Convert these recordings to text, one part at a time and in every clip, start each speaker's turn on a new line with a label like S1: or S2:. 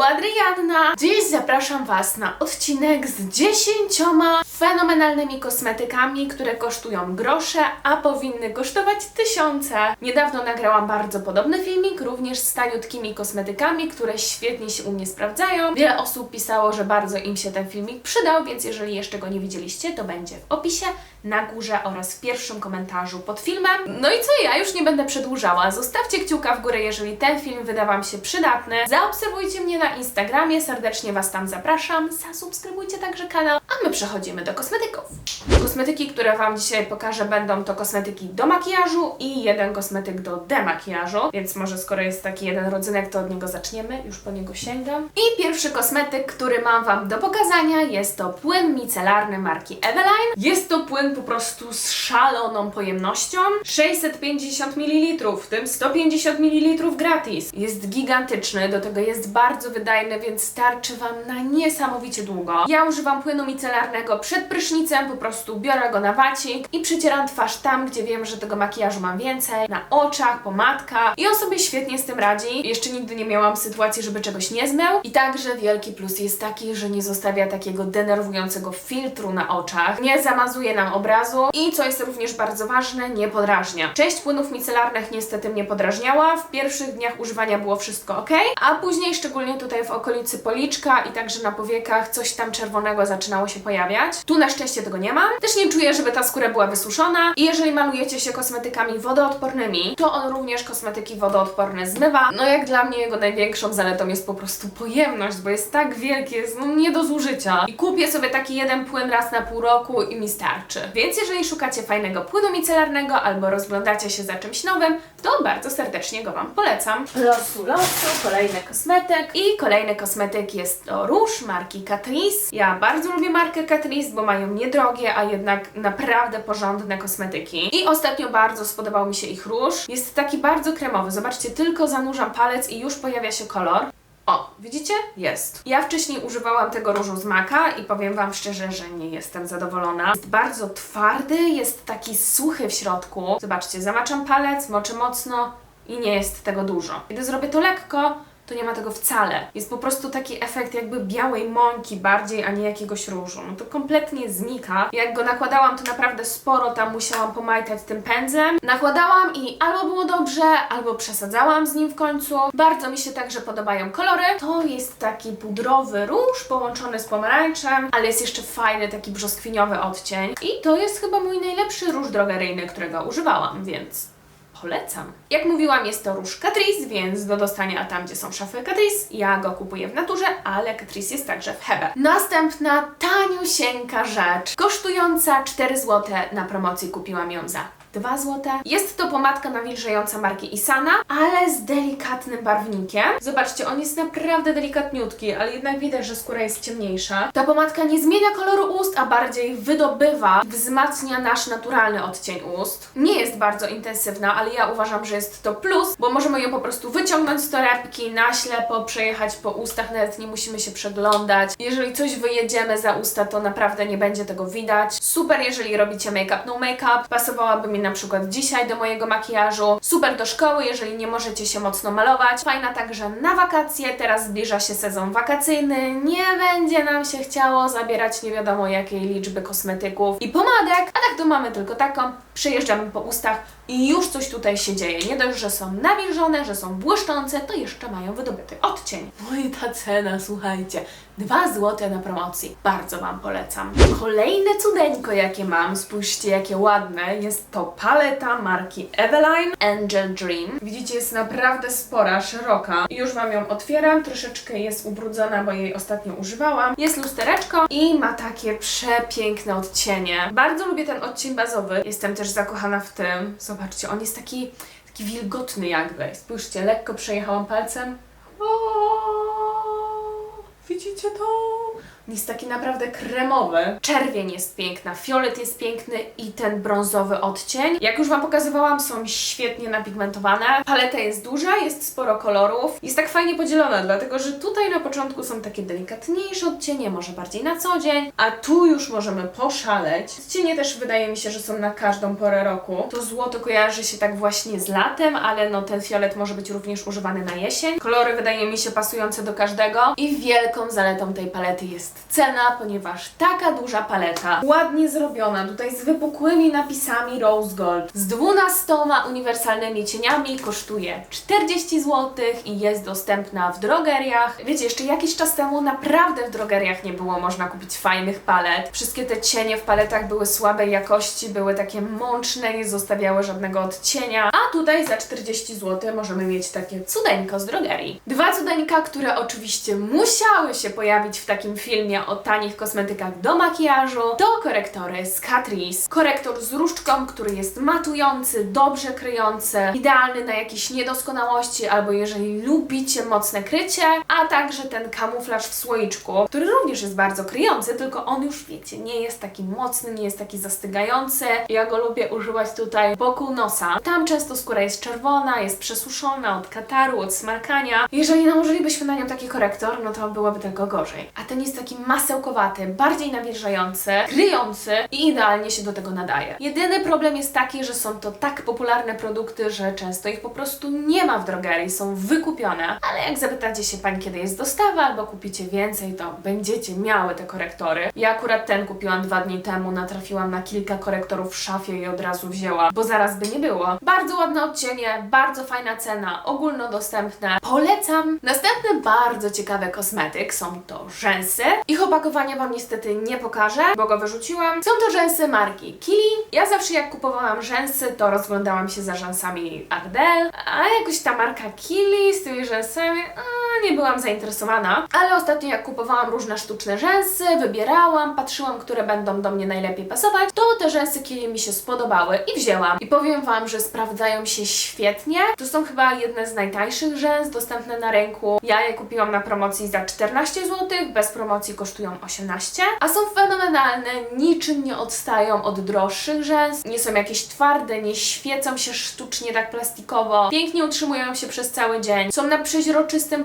S1: tu Adrianna. Dziś zapraszam Was na odcinek z 10 fenomenalnymi kosmetykami, które kosztują grosze, a powinny kosztować tysiące. Niedawno nagrałam bardzo podobny filmik, również z taniutkimi kosmetykami, które świetnie się u mnie sprawdzają. Wiele osób pisało, że bardzo im się ten filmik przydał, więc jeżeli jeszcze go nie widzieliście, to będzie w opisie, na górze oraz w pierwszym komentarzu pod filmem. No i co, ja już nie będę przedłużała. Zostawcie kciuka w górę, jeżeli ten film wyda Wam się przydatny. Zaobserwujcie mnie na Instagramie, serdecznie Was tam zapraszam. Zasubskrybujcie także kanał, a my przechodzimy do kosmetyków. Kosmetyki, które Wam dzisiaj pokażę, będą to kosmetyki do makijażu i jeden kosmetyk do demakijażu, więc może skoro jest taki jeden rodzynek, to od niego zaczniemy, już po niego sięgam. I pierwszy kosmetyk, który mam Wam do pokazania, jest to płyn micelarny marki Eveline. Jest to płyn po prostu z szaloną pojemnością. 650 ml, w tym 150 ml gratis. Jest gigantyczny, do tego jest bardzo wydajny, więc starczy Wam na niesamowicie długo. Ja używam płynu micelarnego przed prysznicem, po prostu biorę go na wacik i przycieram twarz tam, gdzie wiem, że tego makijażu mam więcej, na oczach, pomadka i on sobie świetnie z tym radzi. Jeszcze nigdy nie miałam sytuacji, żeby czegoś nie zmył. I także wielki plus jest taki, że nie zostawia takiego denerwującego filtru na oczach, nie zamazuje nam obrazu i co jest również bardzo ważne, nie podrażnia. Część płynów micelarnych niestety mnie podrażniała, w pierwszych dniach używania było wszystko ok, a później szczególnie tutaj w okolicy policzka i także na powiekach coś tam czerwonego zaczynało się pojawiać. Tu na szczęście tego nie mam. Też nie czuję, żeby ta skóra była wysuszona i jeżeli malujecie się kosmetykami wodoodpornymi, to on również kosmetyki wodoodporne zmywa. No jak dla mnie jego największą zaletą jest po prostu pojemność, bo jest tak wielki, jest no nie do zużycia. I kupię sobie taki jeden płyn raz na pół roku i mi starczy. Więc jeżeli szukacie fajnego płynu micelarnego albo rozglądacie się za czymś nowym, to bardzo serdecznie go Wam polecam. Losu Losu, kolejny kosmetyk. I kolejny kosmetyk jest to róż marki Catrice. Ja bardzo lubię markę Catrice, bo mają niedrogie, a jednak naprawdę porządne kosmetyki. I ostatnio bardzo spodobał mi się ich róż. Jest taki bardzo kremowy. Zobaczcie, tylko zanurzam palec i już pojawia się kolor. O, widzicie? Jest. Ja wcześniej używałam tego różu z Maka i powiem Wam szczerze, że nie jestem zadowolona. Jest bardzo twardy, jest taki suchy w środku. Zobaczcie, zamaczam palec, moczę mocno i nie jest tego dużo. Kiedy zrobię to lekko, to nie ma tego wcale. Jest po prostu taki efekt jakby białej mąki bardziej, a nie jakiegoś różu. No to kompletnie znika. Jak go nakładałam, to naprawdę sporo tam musiałam pomajtać tym pędzem. Nakładałam i albo było dobrze, albo przesadzałam z nim w końcu. Bardzo mi się także podobają kolory. To jest taki pudrowy róż połączony z pomarańczem, ale jest jeszcze fajny taki brzoskwiniowy odcień. I to jest chyba mój najlepszy róż drogeryjny, którego używałam, więc polecam. Jak mówiłam, jest to róż Catrice, więc do dostania tam, gdzie są szafy Catrice, ja go kupuję w naturze, ale Catrice jest także w Hebe. Następna taniusieńka rzecz, kosztująca 4 zł na promocji kupiłam ją za 2 zł. Jest to pomadka nawilżająca marki Isana, ale z delikatnym barwnikiem. Zobaczcie, on jest naprawdę delikatniutki, ale jednak widać, że skóra jest ciemniejsza. Ta pomadka nie zmienia koloru ust, a bardziej wydobywa, wzmacnia nasz naturalny odcień ust. Nie jest bardzo intensywna, ale ja uważam, że jest to plus, bo możemy ją po prostu wyciągnąć z torebki, na ślepo przejechać po ustach, nawet nie musimy się przeglądać. Jeżeli coś wyjedziemy za usta, to naprawdę nie będzie tego widać. Super, jeżeli robicie make-up, no make-up. Pasowałaby mi na przykład dzisiaj do mojego makijażu. Super do szkoły, jeżeli nie możecie się mocno malować. Fajna także na wakacje. Teraz zbliża się sezon wakacyjny. Nie będzie nam się chciało zabierać nie wiadomo jakiej liczby kosmetyków i pomadek, a tak to mamy tylko taką. Przejeżdżamy po ustach i już coś tutaj się dzieje. Nie dość, że są nawilżone, że są błyszczące, to jeszcze mają wydobyty odcień. No i ta cena, słuchajcie, 2 zł na promocji. Bardzo Wam polecam. Kolejne cudeńko, jakie mam, spójrzcie jakie ładne, jest to paleta marki Eveline Angel Dream. Widzicie, jest naprawdę spora, szeroka. Już Wam ją otwieram, troszeczkę jest ubrudzona, bo jej ostatnio używałam. Jest lustereczko i ma takie przepiękne odcienie. Bardzo lubię ten odcień bazowy. Jestem też zakochana w tym. Zobaczcie, on jest taki, taki wilgotny jakby. Spójrzcie, lekko przejechałam palcem. O, widzicie to? On jest taki naprawdę kremowy. Czerwień jest piękna, fiolet jest piękny i ten brązowy odcień. Jak już Wam pokazywałam, są świetnie napigmentowane. Paleta jest duża, jest sporo kolorów. Jest tak fajnie podzielona, dlatego że tutaj na początku są takie delikatniejsze odcienie, może bardziej na co dzień, a tu już możemy poszaleć. Odcienie też wydaje mi się, że są na każdą porę roku. To złoto kojarzy się tak właśnie z latem, ale no ten fiolet może być również używany na jesień. Kolory wydaje mi się pasujące do każdego i wielką zaletą tej palety jest cena, ponieważ taka duża paleta, ładnie zrobiona, tutaj z wypukłymi napisami Rose Gold, z 12 uniwersalnymi cieniami kosztuje 40 zł i jest dostępna w drogeriach. Wiecie, jeszcze jakiś czas temu naprawdę w drogeriach nie było można kupić fajnych palet. Wszystkie te cienie w paletach były słabej jakości, były takie mączne, nie zostawiały żadnego odcienia, a tutaj za 40 zł możemy mieć takie cudeńko z drogerii. Dwa cudeńka, które oczywiście musiały się pojawić w takim filmie o tanich kosmetykach do makijażu, to korektory z Catrice. Korektor z różdżką, który jest matujący, dobrze kryjący, idealny na jakieś niedoskonałości albo jeżeli lubicie mocne krycie, a także ten kamuflaż w słoiczku, który również jest bardzo kryjący, tylko on już wiecie, nie jest taki mocny, nie jest taki zastygający. Ja go lubię używać tutaj wokół nosa. Tam często skóra jest czerwona, jest przesuszona od kataru, od smarkania. Jeżeli nałożylibyśmy na nią taki korektor, no to byłoby tylko gorzej. A ten jest taki masełkowaty, bardziej nawilżający, kryjący i idealnie się do tego nadaje. Jedyny problem jest taki, że są to tak popularne produkty, że często ich po prostu nie ma w drogerii, są wykupione. Ale jak zapytacie się Pań, kiedy jest dostawa, albo kupicie więcej, to będziecie miały te korektory. Ja akurat ten kupiłam dwa dni temu, natrafiłam na kilka korektorów w szafie i od razu wzięłam, bo zaraz by nie było. Bardzo ładne odcienie, bardzo fajna cena, ogólnodostępne. Polecam. Następny bardzo ciekawy kosmetyk są to rzęsy. Ich opakowania Wam niestety nie pokażę, bo go wyrzuciłam. Są to rzęsy marki Kili. Ja zawsze jak kupowałam rzęsy, to rozglądałam się za rzęsami Ardell, a jakoś ta marka Kili z tymi rzęsami, a, nie byłam zainteresowana. Ale ostatnio jak kupowałam różne sztuczne rzęsy, wybierałam, patrzyłam, które będą do mnie najlepiej pasować, to te rzęsy Kili mi się spodobały i wzięłam. I powiem Wam, że sprawdzają się świetnie. To są chyba jedne z najtańszych rzęs dostępne na rynku. Ja je kupiłam na promocji za 14 zł, bez promocji kosztują 18, a są fenomenalne, niczym nie odstają od droższych rzęs. Nie są jakieś twarde, nie świecą się sztucznie tak plastikowo. Pięknie utrzymują się przez cały dzień. Są na przeźroczystym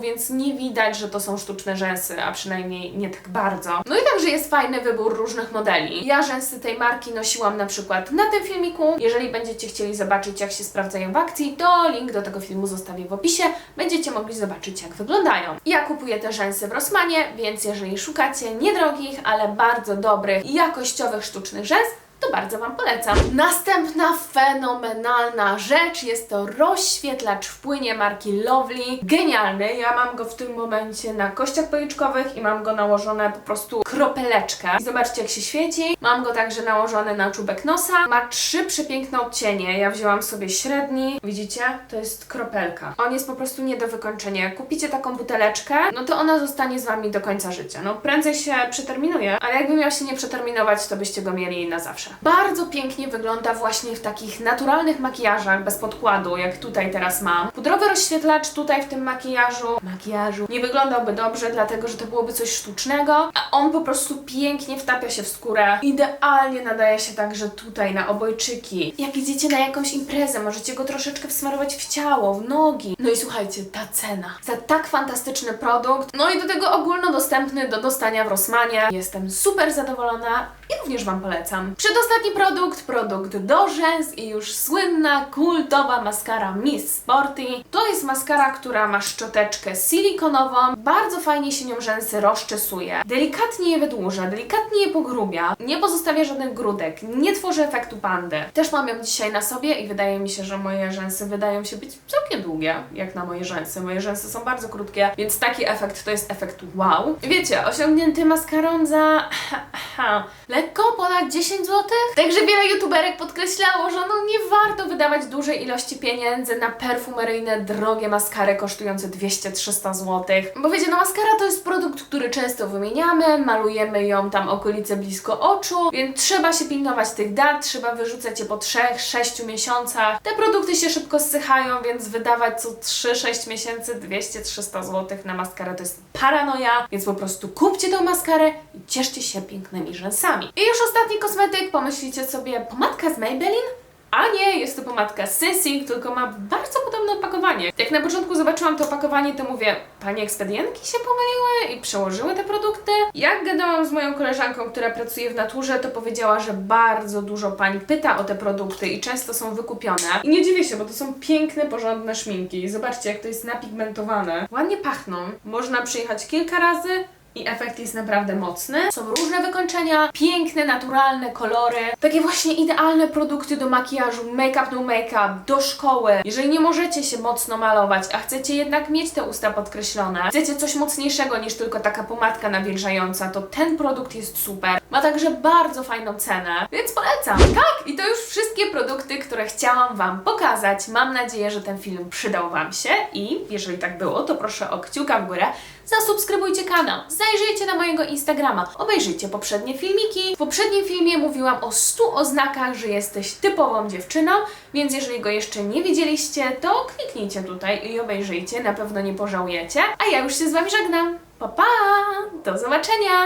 S1: więc nie widać, że to są sztuczne rzęsy, a przynajmniej nie tak bardzo. No i także jest fajny wybór różnych modeli. Ja rzęsy tej marki nosiłam na przykład na tym filmiku. Jeżeli będziecie chcieli zobaczyć, jak się sprawdzają w akcji, to link do tego filmu zostawię w opisie. Będziecie mogli zobaczyć, jak wyglądają. Ja kupuję te rzęsy w Rossmanie, więc jeżeli szukacie niedrogich, ale bardzo dobrych jakościowych sztucznych rzęs, to bardzo Wam polecam. Następna fenomenalna rzecz jest to rozświetlacz w płynie marki Lovely. Genialny, ja mam go w tym momencie na kościach policzkowych i mam go nałożone po prostu kropeleczkę. I zobaczcie jak się świeci. Mam go także nałożony na czubek nosa. Ma trzy przepiękne odcienie. Ja wzięłam sobie średni. Widzicie? To jest kropelka. On jest po prostu nie do wykończenia. Jak kupicie taką buteleczkę, no to ona zostanie z Wami do końca życia. No prędzej się przeterminuje, ale jakby miał się nie przeterminować, to byście go mieli na zawsze. Bardzo pięknie wygląda właśnie w takich naturalnych makijażach bez podkładu, jak tutaj teraz mam. Pudrowy rozświetlacz tutaj w tym makijażu, makijażu nie wyglądałby dobrze, dlatego że to byłoby coś sztucznego, a on po prostu pięknie wtapia się w skórę. Idealnie nadaje się także tutaj na obojczyki. Jak idziecie na jakąś imprezę, możecie go troszeczkę wsmarować w ciało, w nogi. No i słuchajcie, ta cena za tak fantastyczny produkt, no i do tego ogólnodostępny do dostania w Rossmanie. Jestem super zadowolona i również Wam polecam. Przedostatni produkt, produkt do rzęs i już słynna, kultowa maskara Miss Sporty. To jest maskara, która ma szczoteczkę silikonową, bardzo fajnie się nią rzęsy rozczesuje, delikatnie je wydłuża, delikatnie je pogrubia, nie pozostawia żadnych grudek, nie tworzy efektu pandy. Też mam ją dzisiaj na sobie i wydaje mi się, że moje rzęsy wydają się być całkiem długie, jak na moje rzęsy. Moje rzęsy są bardzo krótkie, więc taki efekt to jest efekt wow. Wiecie, osiągnięty maskarą za lekko ponad 10 zł, Także wiele youtuberek podkreślało, że no nie warto wydawać dużej ilości pieniędzy na perfumeryjne, drogie maskary kosztujące 200-300 zł. Bo wiecie, no maskara to jest produkt, który często wymieniamy, malujemy ją tam okolice blisko oczu, więc trzeba się pilnować tych dat, trzeba wyrzucać je po 3-6 miesiącach. Te produkty się szybko zsychają, więc wydawać co 3-6 miesięcy 200-300 zł na maskarę to jest paranoja, więc po prostu kupcie tą maskarę i cieszcie się pięknymi rzęsami. I już ostatni kosmetyk, pomyślicie sobie, pomadka z Maybelline? A nie, jest to pomadka Sissing, tylko ma bardzo podobne opakowanie. Jak na początku zobaczyłam to opakowanie, to mówię, panie ekspedientki się pomyliły i przełożyły te produkty. Jak gadałam z moją koleżanką, która pracuje w naturze, to powiedziała, że bardzo dużo pań pyta o te produkty i często są wykupione. I nie dziwię się, bo to są piękne, porządne szminki. Zobaczcie, jak to jest napigmentowane. Ładnie pachną. Można przyjechać kilka razy, i efekt jest naprawdę mocny. Są różne wykończenia, piękne, naturalne kolory, takie właśnie idealne produkty do makijażu, make-up, no make-up, do szkoły. Jeżeli nie możecie się mocno malować, a chcecie jednak mieć te usta podkreślone, chcecie coś mocniejszego niż tylko taka pomadka nawilżająca, to ten produkt jest super. Ma także bardzo fajną cenę, więc polecam. Tak, i to już wszystkie produkty, które chciałam Wam pokazać. Mam nadzieję, że ten film przydał Wam się i jeżeli tak było, to proszę o kciuka w górę. Zasubskrybujcie kanał, zajrzyjcie na mojego Instagrama, obejrzyjcie poprzednie filmiki. W poprzednim filmie mówiłam o 100 oznakach, że jesteś typową dziewczyną, więc jeżeli go jeszcze nie widzieliście, to kliknijcie tutaj i obejrzyjcie, na pewno nie pożałujecie. A ja już się z Wami żegnam. Pa, pa! Do zobaczenia!